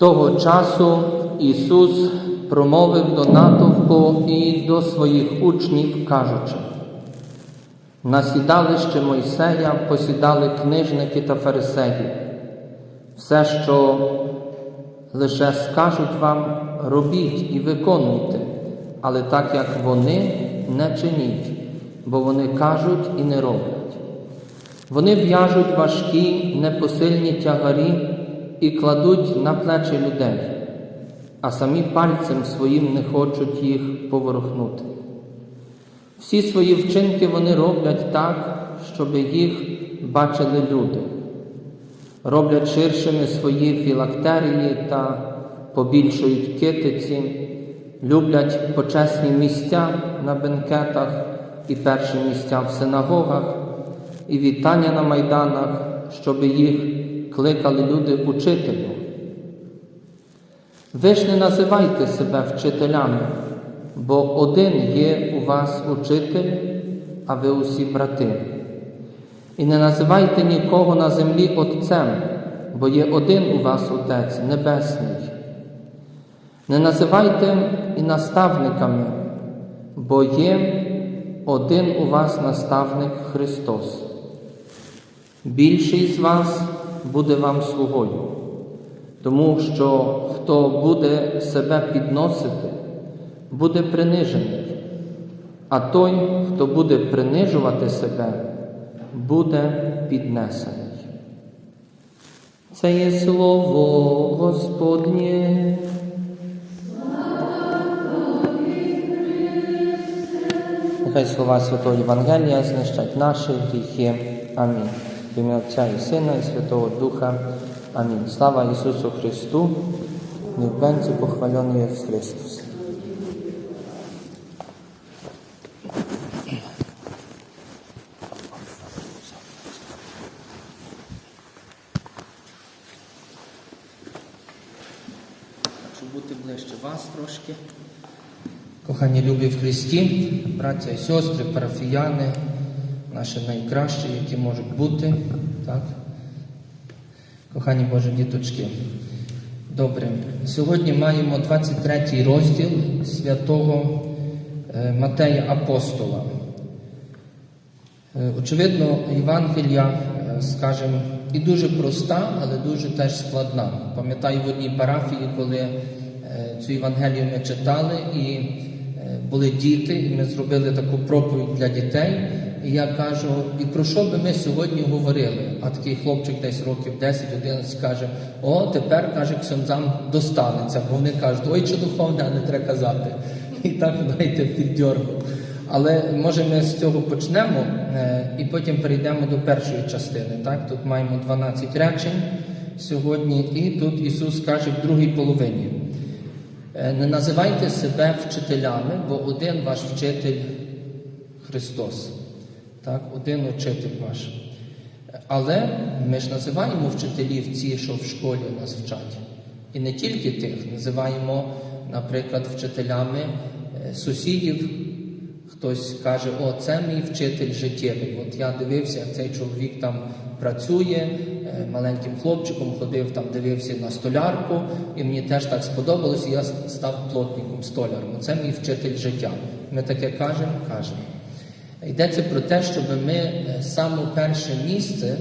Того часу Ісус промовив до натовпу і до своїх учнів, кажучи, на сідалище Мойсея посідали книжники та фарисеї. Все, що лише скажуть вам, робіть і виконуйте, але так як вони не чиніть, бо вони кажуть і не роблять. Вони в'яжуть важкі, непосильні тягарі і кладуть на плечі людей, а самі пальцем своїм не хочуть їх поворухнути. Всі свої вчинки вони роблять так, щоб їх бачили люди, роблять ширшими свої філактерії та побільшують китиці, люблять почесні місця на бенкетах і перші місця в синагогах, і вітання на майданах, щоб їх кликали люди учителю. Ви ж не називайте себе вчителями, бо один є у вас учитель, а ви усі брати. І не називайте нікого на землі Отцем, бо є один у вас Отець Небесний. Не називайте і наставниками, бо є один у вас наставник Христос. Більший з вас буде вам слугою, тому що хто буде себе підносити, буде принижений, а той, хто буде принижувати себе, буде піднесений. Це є слово Господнє. Нехай слова Святого Євангелія знищать наші гріхи. Амінь. В ім'я Отця і Сина, і Святого Духа. Амінь. Слава Ісусу Христу, niech będzie pochwalony jest Chrystus. Щоб бути ближче вас трошки. Кохані любі в Христі, браття і сестри, парафіяни, наші найкращі, які можуть бути. Так? Кохані Божі діточки. Добре. Сьогодні маємо 23 розділ святого е, Матея Апостола. Е, Очевидно, Євангелія, е, скажімо, і дуже проста, але дуже теж складна. Пам'ятаю в одній парафії, коли цю Євангелію ми читали, і були діти, і ми зробили таку проповідь для дітей. І я кажу, і про що би ми сьогодні говорили? А такий хлопчик десь років 10-11 каже: о, тепер каже, ксьонзам достанеться, бо вони кажуть, ой, чи духовне, а не треба казати. І так знаєте, піддьоргав. Але може ми з цього почнемо е, і потім перейдемо до першої частини. Так? Тут маємо 12 речень сьогодні, і тут Ісус каже в другій половині. Е, Не називайте себе вчителями, бо один ваш вчитель Христос. Так, один учитель ваш. Але ми ж називаємо вчителів ці, що в школі нас вчать. І не тільки тих, називаємо, наприклад, вчителями е, сусідів. Хтось каже, о, це мій вчитель життєвий. От я дивився, як цей чоловік там працює, е, маленьким хлопчиком ходив, там дивився на столярку, і мені теж так сподобалось, і я став плотником столяром. Це мій вчитель життя. Ми таке кажемо, кажемо. Йдеться про те, щоб ми е, саме перше місце,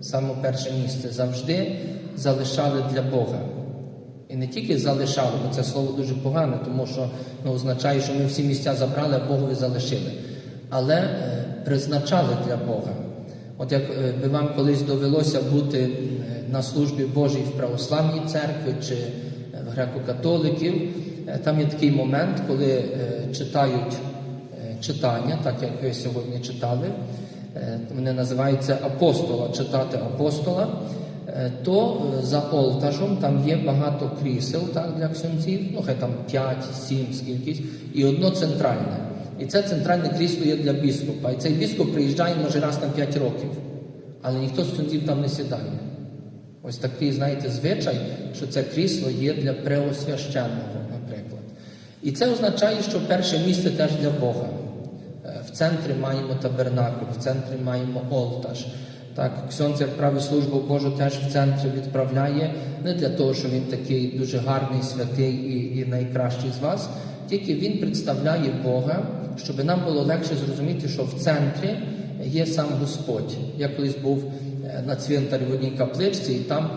саме перше місце завжди залишали для Бога. І не тільки залишали, бо це слово дуже погане, тому що ну, означає, що ми всі місця забрали, а Богові залишили. Але е, призначали для Бога. От як е, би вам колись довелося бути е, на службі Божій в православній церкві чи в греко-католиків, там є такий момент, коли читають читання, так як ви сьогодні читали, е, вони називаються апостола, читати апостола, е, то е, за олтажом там є багато крісел так, для ксьонців, ну хай там 5, 7, скількись, і одно центральне. І це центральне крісло є для біскупа. І цей біскуп приїжджає, може, раз на 5 років, але ніхто з ксьонців там не сідає. Ось такий, знаєте, звичай, що це крісло є для преосвященного, наприклад. І це означає, що перше місце теж для Бога. Центрі маємо табернакуль, в центрі маємо олтаж. Так, Ксьонц, як править службу Божу, теж в центрі відправляє не для того, що він такий дуже гарний, святий і, і найкращий з вас, тільки він представляє Бога, щоб нам було легше зрозуміти, що в центрі є сам Господь. Я колись був е, на цвинтарі в одній капличці, і там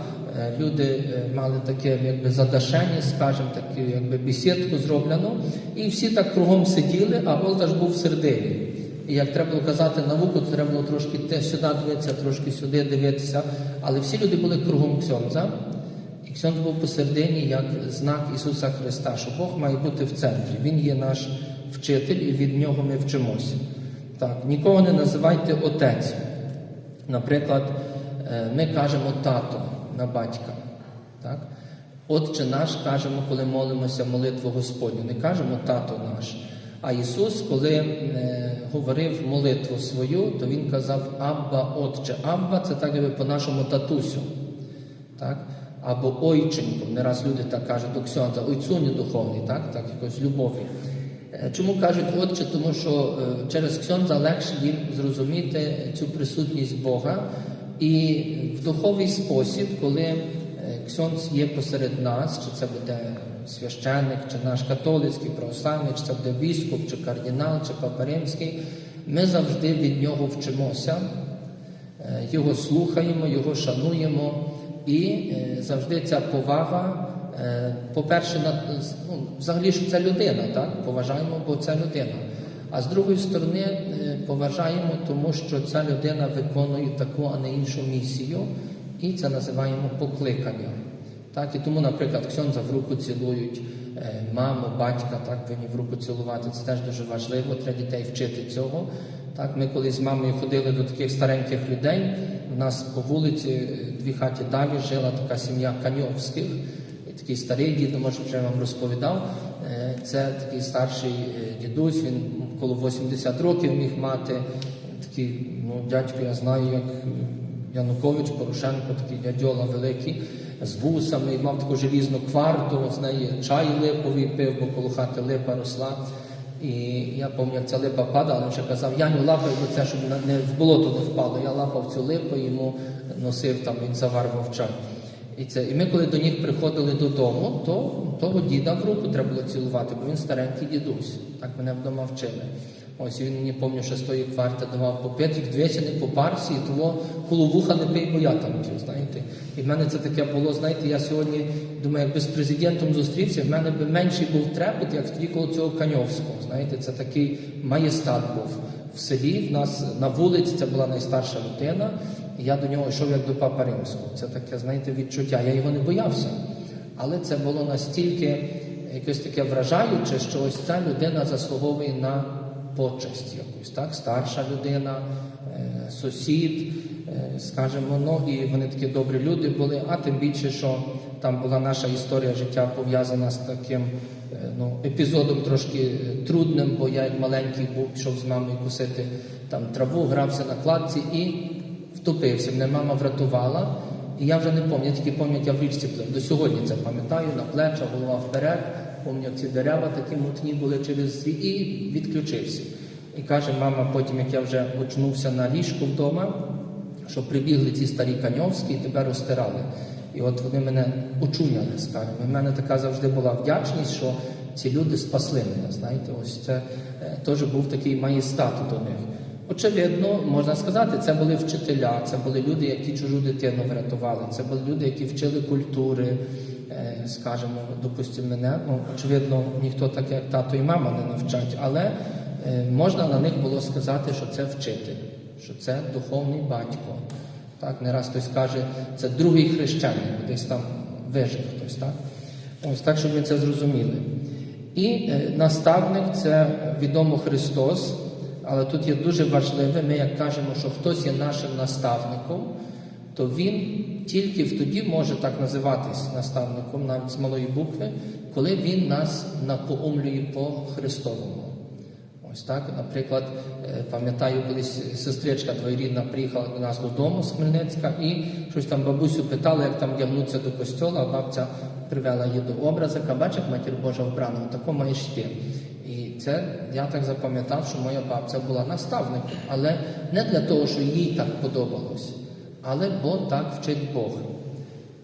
люди е, мали таке якби задашення, скажімо, таку якби бесідку зроблену, і всі так кругом сиділи, а Олтаж був всередині. І як треба було казати науку, то треба було трошки те сюди дивитися, трошки сюди дивитися. Але всі люди були кругом Ксьонза. І Ксьонз був посередині як знак Ісуса Христа, що Бог має бути в центрі. Він є наш вчитель, і від нього ми вчимося. Так, нікого не називайте отець. Наприклад, е, ми кажемо тато на батька. Так? Отче наш кажемо, коли молимося молитву Господню. Не кажемо тато наш. А Ісус, коли е, говорив молитву свою, то Він казав Абба Отче. Абба це так якби по-нашому татусю. Так? Або ойченько. Не раз люди так кажуть до Ксьонза, ойцуню духовний, так? так якось любові. Е, Чому кажуть отче? Тому що е, через Ксьонза легше їм зрозуміти цю присутність Бога. І в духовий спосіб, коли е, Ксьонз є посеред нас, чи це буде священник, чи наш католицький православний, чи це буде біскуп, чи кардинал, чи папа римський, ми завжди від нього вчимося, е, його слухаємо, його шануємо. І е, завжди ця повага, по-перше, ну, взагалі що це людина, так? поважаємо, бо це людина. А з другої сторони, е, поважаємо, тому що ця людина виконує таку, а не іншу місію, і це називаємо покликанням. Так, і тому, наприклад, Ксьонза в руку цілують, е, маму, батька, так, повинні в руку цілувати. Це теж дуже важливо, треба дітей вчити цього. Так, ми коли з мамою ходили до таких стареньких людей, у нас по вулиці е, дві хаті далі жила така сім'я Каньовських. Такий старий дід, може вже вам розповідав. Це такий старший дідусь, він коло 80 років міг мати. Такий, ну, дядько, я знаю, як Янукович, Порошенко, такий дядьола великий, з вусами, і мав таку желізну кварту, з неї чай липовий пив, бо коло хати липа росла. І я пам'ятаю, як ця липа падала, ще казав, Яню лапай, бо це, щоб не в болото не впало. Я лапав цю липу, йому носив там, він заварвав чай. І, це, і ми, коли до них приходили додому, то того діда в руку треба було цілувати, бо він старенький дідусь. Так мене вдома вчили. Ось він мені пам'ятаю, що з тої кварти давав попити, їх двічі не по парсі, і того коло вуха не пий, бо я там п'ю, знаєте. І в мене це таке було, знаєте, я сьогодні думаю, якби з президентом зустрівся, в мене би менший був трепет, як тоді коло цього Каньовського. Знаєте, це такий маєстат був в селі. В нас на вулиці це була найстарша людина. Я до нього йшов як до папа римського. Це таке, знаєте, відчуття. Я його не боявся. Але це було настільки якось таке вражаюче, що ось ця людина заслуговує на почесть якусь, так? Старша людина, е, сусід, е, скажімо, ну і вони такі добрі люди були, а тим більше, що там була наша історія життя пов'язана з таким е, ну, епізодом трошки трудним, бо я як маленький був, пішов з мамою кусити там траву, грався на кладці і втопився. Мене мама врятувала. І я вже не пам'ятаю, тільки пам'ятаю, я в річці. До сьогодні це пам'ятаю, на плечах, голова вперед, пам'ятаю, ці дерева такі мутні були через свій, і відключився. І каже мама, потім, як я вже очнувся на ліжку вдома, що прибігли ці старі каньовські і тебе розтирали. І от вони мене очуняли, скажімо. В мене така завжди була вдячність, що ці люди спасли мене. Знаєте, ось це е, теж був такий маєстат до них. Очевидно, можна сказати, це були вчителя, це були люди, які чужу дитину врятували, це були люди, які вчили культури, е, скажімо, допустимо, мене. Ну, очевидно, ніхто так, як тато і мама не навчать, але е, можна на них було сказати, що це вчитель, що це духовний батько. Так, не раз хтось каже, це другий хрещеник, десь там вижив хтось, так? Ось так, щоб ви це зрозуміли. І е, наставник це відомо Христос, але тут є дуже важливе, ми як кажемо, що хтось є нашим наставником, то він тільки тоді може так називатись наставником, навіть з малої букви, коли він нас напоумлює по Христовому. Ось так, наприклад, е, пам'ятаю, колись сестричка двоюрідна приїхала до нас додому з Хмельницька і щось там бабусю питала, як там вдягнутися до костьола, а бабця привела її до образика, бачиш, матір Божа вбрана, тако маєш йти. Це я так запам'ятав, що моя бабця була наставником, але не для того, що їй так подобалось, але бо так вчить Бог.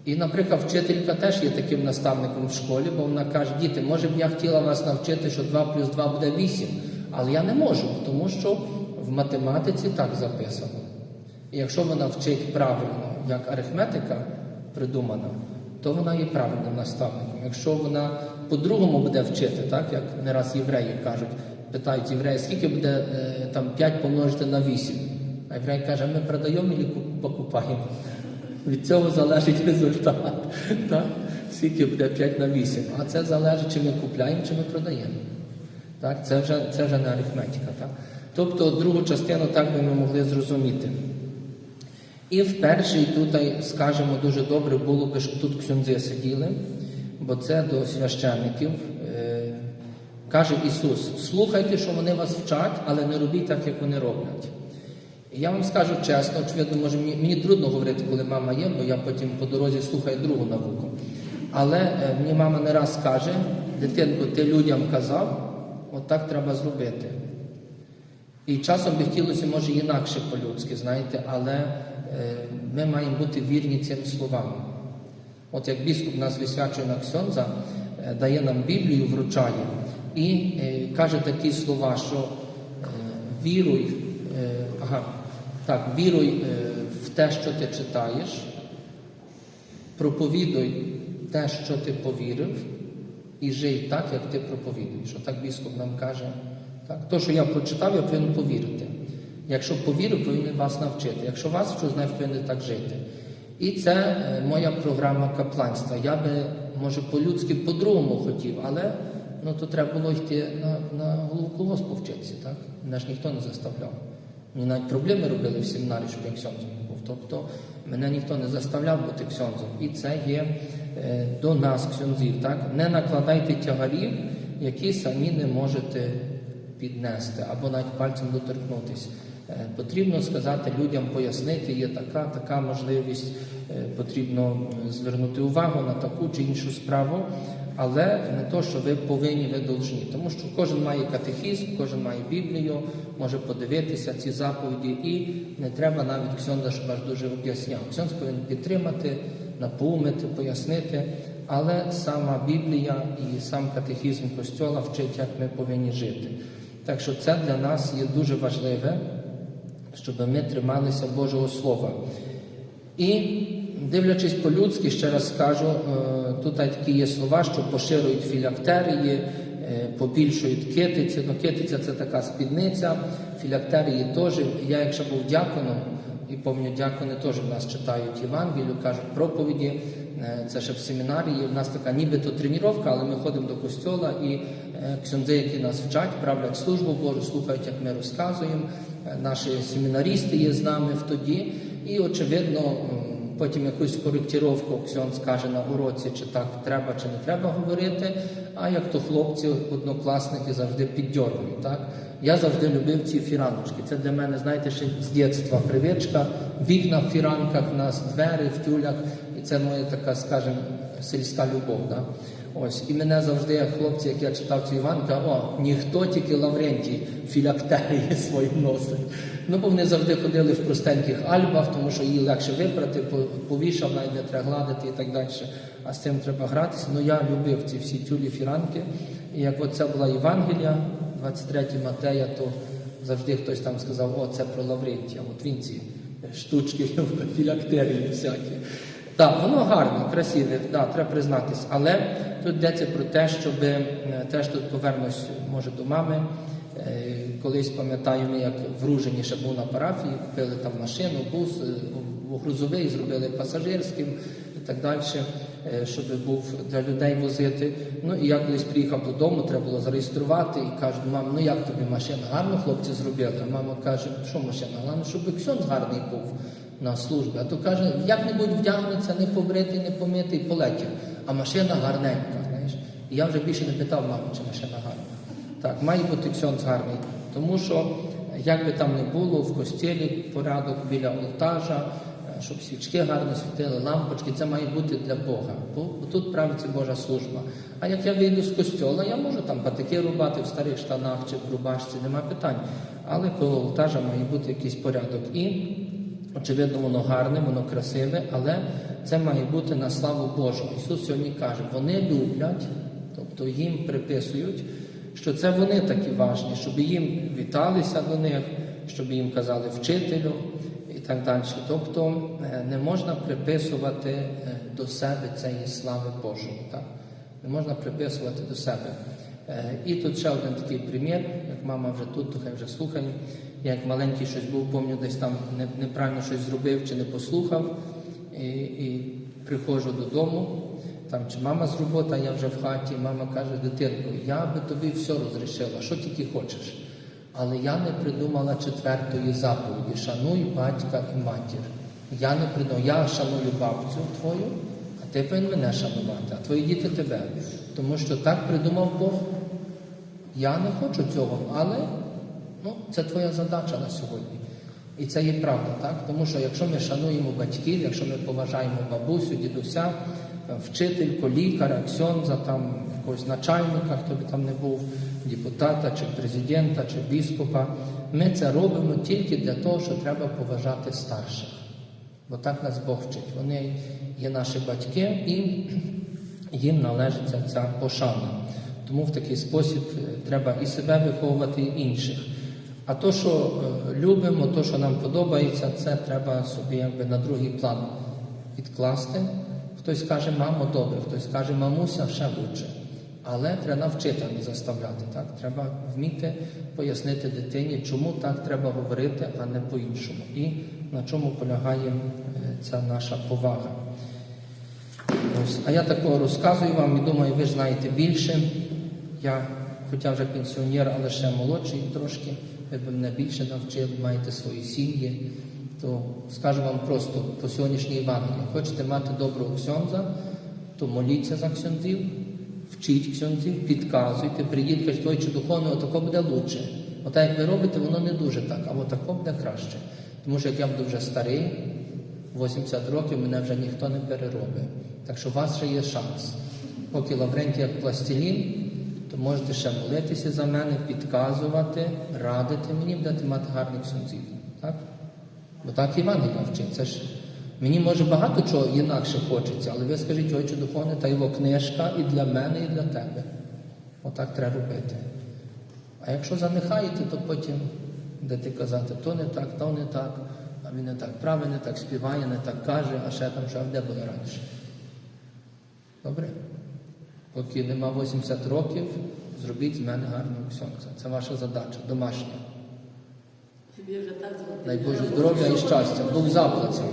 І, наприклад, вчителька теж є таким наставником в школі, бо вона каже, діти, може б я хотіла вас навчити, що 2 плюс 2 буде 8, але я не можу, тому що в математиці так записано. І якщо вона вчить правильно, як арифметика придумана, то вона є правильним наставником. Якщо вона по-другому буде вчити, так як не раз євреї кажуть, питають євреї, скільки буде е, там 5 помножити на 8? А єврей каже, ми продаємо і покупаємо. Від цього залежить результат. Так? Скільки буде 5 на 8. А це залежить, чи ми купляємо, чи ми продаємо. Так? Це, вже, це вже не арифметика. Так? Тобто другу частину так би ми могли зрозуміти. І в першій тут, скажімо, дуже добре було би, щоб тут ксюндзи сиділи, бо це до священників. Е, Каже Ісус, слухайте, що вони вас вчать, але не робіть так, як вони роблять. І я вам скажу чесно, очевидно, може мені, мені трудно говорити, коли мама є, бо я потім по дорозі слухаю другу науку. Але е, мені мама не раз каже, дитинку, ти людям казав, от так треба зробити. І часом би хотілося, може, інакше по-людськи, знаєте, але е, ми маємо бути вірні цим словам. От як біскуп нас висвячує на Ксьонза, е, дає нам Біблію, вручає, і е, каже такі слова, що е, віруй, ага, так, віруй в те, що ти читаєш, проповідуй те, що ти повірив, і жий так, як ти проповідуєш. Отак біскуп нам каже. Так? То, що я прочитав, я повинен повірити. Якщо повірив, повинен вас навчити. Якщо вас вчу, значить повинен так жити. І це е, моя програма капланства. Я би, може, по-людськи по-другому хотів, але ну, то треба було йти на, на голову колгоспу вчитися. Так? Мене ж ніхто не заставляв. Мені навіть проблеми робили в семінарі, щоб я ксьонзом був. Тобто мене ніхто не заставляв бути ксьонзом. І це є е, до нас, ксьонзів. Так? Не накладайте тягарів, які самі не можете піднести або навіть пальцем доторкнутися. Е, Потрібно сказати людям, пояснити, є така, така можливість, е, потрібно звернути увагу на таку чи іншу справу, але не то, що ви повинні, ви должні. Тому що кожен має катехізм, кожен має Біблію, може подивитися ці заповіді, і не треба навіть ксьонда, щоб аж дуже об'ясняв. Ксьонд повинен підтримати, напоумити, пояснити. Але сама Біблія і сам катехізм Костьола вчить, як ми повинні жити. Так що це для нас є дуже важливе, щоб ми трималися Божого Слова. І дивлячись по-людськи, ще раз скажу, е, тут такі є слова, що поширюють філактерії, е, побільшують китиці. Ну, китиця це така спідниця, філактерії теж. Я, якщо був дяконом, і пам'ятаю, дякони теж в нас читають Євангелію, кажуть проповіді. Е, Це ще в семінарії. У нас така нібито тренування, але ми ходимо до костьола і ксьондзи, які нас вчать, правлять службу Божу, слухають, як ми розказуємо. Наші семінарісти є з нами в тоді. І, очевидно, потім якусь коректіровку ксьон скаже на уроці, чи так треба, чи не треба говорити. А як то хлопці, однокласники завжди піддьоргують. Так? Я завжди любив ці фіраночки. Це для мене, знаєте, ще з дитинства привичка. Вікна в фіранках, у нас двері в тюлях. І це моя така, скажімо, сільська любов. Да? Ось. І мене завжди, як хлопці, як я читав цю Іванка, о, ніхто тільки Лаврентій філактерії свої носить. Ну, бо вони завжди ходили в простеньких альбах, тому що її легше випрати, повішав, навіть не треба гладити і так далі. А з цим треба гратися. Ну я любив ці всі тюлі фіранки. І як оце була Євангелія, 23 Матея, то завжди хтось там сказав, о, це про Лаврентія. От він ці штучки філактерії всякі. Так, воно гарне, красиве, да, треба признатись. Але тут йдеться про те, щоб е, теж тут повернусь, може, до мами. Е, Колись пам'ятаю, ми як в Ружині ще був на парафії, купили там машину, бус, е, грузовий, зробили пасажирським і так далі, щоб був для людей возити. Ну і я колись приїхав додому, треба було зареєструвати і кажуть, мам, ну як тобі машина? Гарно хлопці зробили. А мама каже, що машина? Головне, щоб ксьонз гарний був на службі. А то каже, як-небудь вдягнеться, не побритий, не помитий, полетів. А машина гарненька, знаєш. І я вже більше не питав маму, чи машина гарна. Так, має бути ксьонз гарний. Тому що, як би там не було, в костілі порядок біля алтажа, е, щоб свічки гарно світили, лампочки, це має бути для Бога. Бо тут правиться Божа служба. А як я вийду з костьола, я можу там батики рубати в старих штанах чи в рубашці, нема питань. Але коло алтажа має бути якийсь порядок. І Очевидно, воно гарне, воно красиве, але це має бути на славу Божу. Ісус сьогодні каже, вони люблять, тобто їм приписують, що це вони такі важні, щоб їм віталися до них, щоб їм казали вчителю і так далі. Тобто е, не можна приписувати е, до себе цієї слави Божої. Так? Не можна приписувати до себе. Е, І тут ще один такий примір, як мама вже тут, то хай вже слухає. Як маленький щось був, пам'ятаю, десь там неправильно щось зробив чи не послухав. І, і приходжу додому, там чи мама з роботи, я вже в хаті, мама каже, дитинко, я би тобі все розрішила, що тільки хочеш. Але я не придумала четвертої заповіді шануй батька і матір. Я не придумала, я шаную бабцю твою, а ти повинен мене шанувати, а твої діти тебе. Тому що так придумав Бог. Я не хочу цього, але ну, це твоя задача на сьогодні. І це є правда, так? Тому що якщо ми шануємо батьків, якщо ми поважаємо бабусю, дідуся, вчительку, лікаря, ксьонза, там, якогось начальника, хто би там не був, депутата, чи президента, чи біскупа, ми це робимо тільки для того, що треба поважати старших. Бо так нас Бог вчить. Вони є наші батьки і їм належить ця- ця пошана. Тому в такий спосіб е, треба і себе виховувати, і інших. А то, що е, любимо, то, що нам подобається, це треба собі якби на другий план відкласти. Хтось каже, мамо, добре, хтось каже, мамуся, ще лучше. Але треба навчити, а не заставляти. Так? Треба вміти пояснити дитині, чому так треба говорити, а не по-іншому. І на чому полягає е, ця наша повага. Ось. А я такого розказую вам і думаю, ви ж знаєте більше. Я, хоча вже пенсіонер, але ще молодший трошки, б мене більше навчили, маєте свої сім'ї, то скажу вам просто по сьогоднішній Євангелії. Хочете мати доброго ксьонза, то моліться за ксьонзів, вчіть ксьонзів, підказуйте, прийдіть, кажіть, ой, чи духовно, отако буде лучше. Ота як ви робите, воно не дуже так, а отако буде краще. Тому що як я буду вже старий, 80 років мене вже ніхто не переробить. Так що у вас ще є шанс. Поки Лаврентій як пластилін, то можете ще молитися за мене, підказувати, радити мені, будете мати гарних сонців. Так? Бо так Івангелія вчить. Це ж мені може багато чого інакше хочеться, але ви скажіть, ой, чи духовне, та його книжка і для мене, і для тебе. Отак треба робити. А якщо занехаєте, то потім будете казати, то не так, то не так, а він не так править, не так співає, не так каже, а ще там а де було раніше. Добре? Поки нема 80 років, зробіть з мене гарного ксьонця. Це ваша задача, домашня. Дай Боже здоров'я і щастя, Бог заплатив.